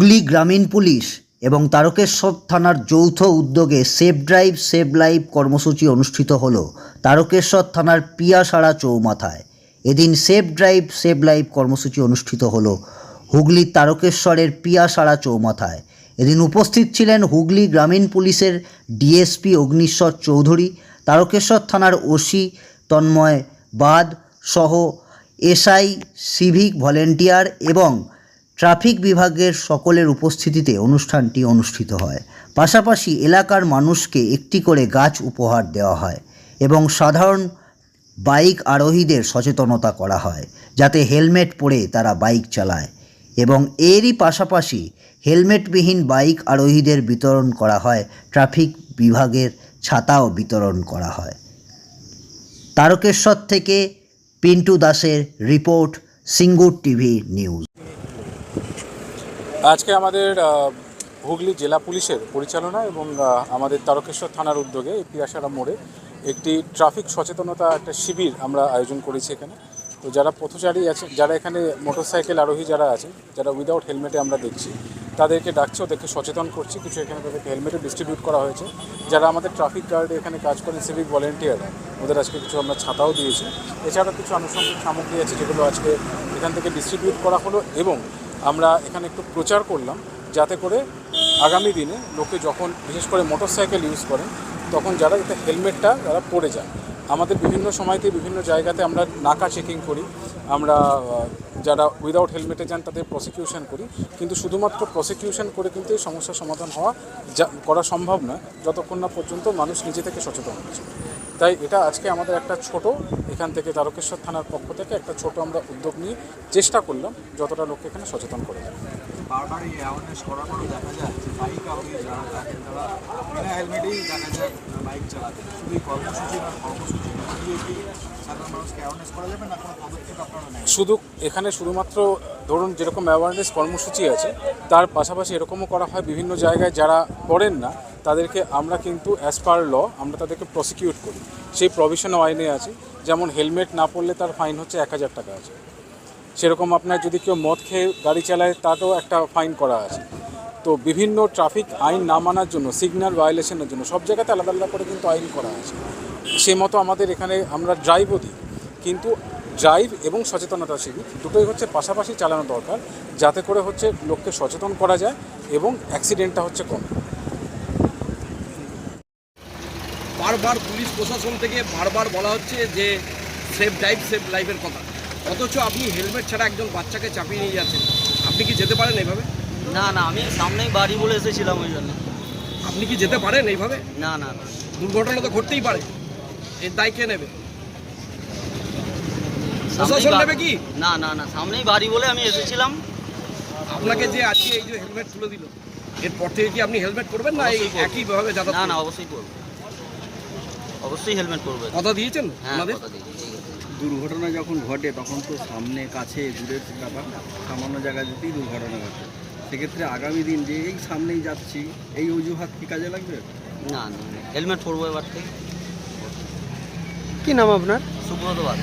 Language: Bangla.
হুগলি গ্রামীণ পুলিশ এবং তারকেশ্বর থানার যৌথ উদ্যোগে সেফ ড্রাইভ সেভ লাইফ কর্মসূচি অনুষ্ঠিত হল তারকেশ্বর থানার পিয়াসাড়া চৌমাথায়। এদিন সেফ ড্রাইভ সেভ লাইফ কর্মসূচি অনুষ্ঠিত হল হুগলির তারকেশ্বরের পিয়াসাড়া চৌমাথায়। এদিন উপস্থিত ছিলেন হুগলি গ্রামীণ পুলিশের ডিএসপি অগ্নিশ্বর চৌধুরী, তারকেশ্বর থানার ওসি তন্ময় বাদ সহ এসআই, সিভিক ভলেন্টিয়ার এবং ট্রাফিক বিভাগের সকলের উপস্থিতিতে অনুষ্ঠানটি অনুষ্ঠিত হয়। পাশাপাশি এলাকার মানুষকে একটি করে গাছ উপহার দেওয়া হয় এবং সাধারণ বাইক আরোহীদের সচেতনতা করা হয় যাতে হেলমেট পরে তারা বাইক চালায় এবং এরই পাশাপাশি হেলমেটবিহীন বাইক আরোহীদের বিতরণ করা হয়, ট্রাফিক বিভাগের ছাতাও বিতরণ করা হয়। তারকেশ্বর থেকে পিন্টু দাসের রিপোর্ট, সিঙ্গুর টিভি নিউজ। আজকে আমাদের হুগলি জেলা পুলিশের পরিচালনা এবং আমাদের তারকেশ্বর থানার উদ্যোগে পিয়াসারা মোড়ে একটি ট্রাফিক সচেতনতা একটা শিবির আমরা আয়োজন করেছি এখানে। তো যারা পথচারী আছে, যারা এখানে মোটরসাইকেল আরোহী যারা আছে, যারা উইদাউট হেলমেটে আমরা দেখছি, তাদেরকে ডাকছে, ওদেরকে সচেতন করছি, কিছু এখানে তাদেরকে হেলমেটও ডিস্ট্রিবিউট করা হয়েছে। যারা আমাদের ট্রাফিক গার্ডে এখানে কাজ করেন সিভিক ভলেন্টিয়াররা ওদের আজকে কিছু আমরা ছাতাও দিয়েছি। এছাড়া কিছু আনুষঙ্গিক সামগ্রী আছে, যেগুলো আজকে এখান থেকে ডিস্ট্রিবিউট করা হলো এবং আমরা এখানে একটু প্রচার করলাম যাতে করে আগামী দিনে লোকে যখন, বিশেষ করে মোটরসাইকেল ইউজ করেন, তখন যারা যাতে হেলমেটটা তারা পরে যায়। আমাদের বিভিন্ন সময়তে বিভিন্ন জায়গাতে আমরা নাকা চেকিং করি, আমরা যারা উইদাউট হেলমেটে যান তাদের প্রসিকিউশন করি, কিন্তু শুধুমাত্র প্রসিকিউশন করে কিন্তু এই সমস্যার সমাধান হওয়া করা সম্ভব নয়, যতক্ষণ না পর্যন্ত মানুষ নিজে থেকে সচেতন হচ্ছে। তাই এটা আজকে আমাদের একটা ছোট এখান থেকে তারকেশ্বর থানার পক্ষ থেকে একটা ছোট আমরা উদ্যোগ নিয়ে চেষ্টা করলাম যতটা লোককে এখানে সচেতন করে দেওয়া। বারবার এই অ্যাওয়ারনেস করার পরেও দেখা যায় যে বাইক আরোহী যারা থাকেন তারা বিনা হেলমেটেই দেখা যায় বাইক চালাতে শুধু এই কর্মসূচি বা কর্মসূচি দিয়ে কি সাধারণ মানুষকে অ্যাওয়ারনেস করা যাবে না কোনো পদক্ষেপ আপনারা নেন শুধু এখানে শুধুমাত্র ধরুন যেরকম অ্যাওয়ারনেস কর্মসূচি আছে তার পাশাপাশি এরকমও করা হয় বিভিন্ন জায়গায় যারা পড়েন না তাদেরকে আমরা কিন্তু অ্যাজ পার ল আমরা তাদেরকে প্রসিকিউট করি। সেই প্রভিশনও আইনে আছে, যেমন হেলমেট না পরলে তার ফাইন হচ্ছে এক হাজার টাকা আছে। সেরকম আপনার যদি কেউ মদ খেয়ে গাড়ি চালায়, তারও একটা ফাইন করা আছে। তো বিভিন্ন ট্রাফিক আইন না মানার জন্য সিগন্যাল ভায়োলেশনের জন্য সব জায়গাতে আলাদা আলাদা করে কিন্তু আইন করা আছে। সে মতো আমাদের এখানে আমরা ড্রাইভও দিই। কিন্তু ড্রাইভ এবং সচেতনতা শিবির দুটোই হচ্ছে পাশাপাশি চালানো দরকার, যাতে করে হচ্ছে লোককে সচেতন করা যায় এবং অ্যাক্সিডেন্টটা হচ্ছে কম। বারবার পুলিশ প্রশাসন থেকে বারবার বলা হচ্ছে যে সেফ ড্রাইভ সেফ লাইফের কথা। অথচ আপনি হেলমেট ছাড়া একজন বাচ্চাকে চাপিয়ে নিয়ে যাচ্ছেন। আপনি কি যেতে পারেন এইভাবে? না না আমি সামনেই বাড়ি বলে এসেছিলাম ওই জন্য। আপনি কি যেতে পারেন এইভাবে? না না না। দুর্ঘটনা তো ঘটতেই পারে। এর দায় কে নেবে? প্রশাসন নেবে কি? না না না সামনেই বাড়ি বলে আমি এসেছিলাম। আপনাকে যে আজকে এই যে হেলমেট তুলে দিল এরপর থেকে কি আপনি হেলমেট করবেন না এই একইভাবে যাতায়াত না না অবশ্যই করব অবশ্যই হেলমেট করবে কথা দিয়েছেন হ্যাঁ আমাদের আছে। দুর্ঘটনা যখন ঘটে তখন তো সামনে কাছে দূরের ব্যাপার। সামান্য জায়গা যেতেই দুর্ঘটনা ঘটে সেক্ষেত্রে আগামী দিন যে এই সামনেই যাচ্ছি এই অজুহাত কি কাজে লাগবে? না না হেলমেট পরবো এবার থেকে। কি নাম আপনার? সুব্রত বাদ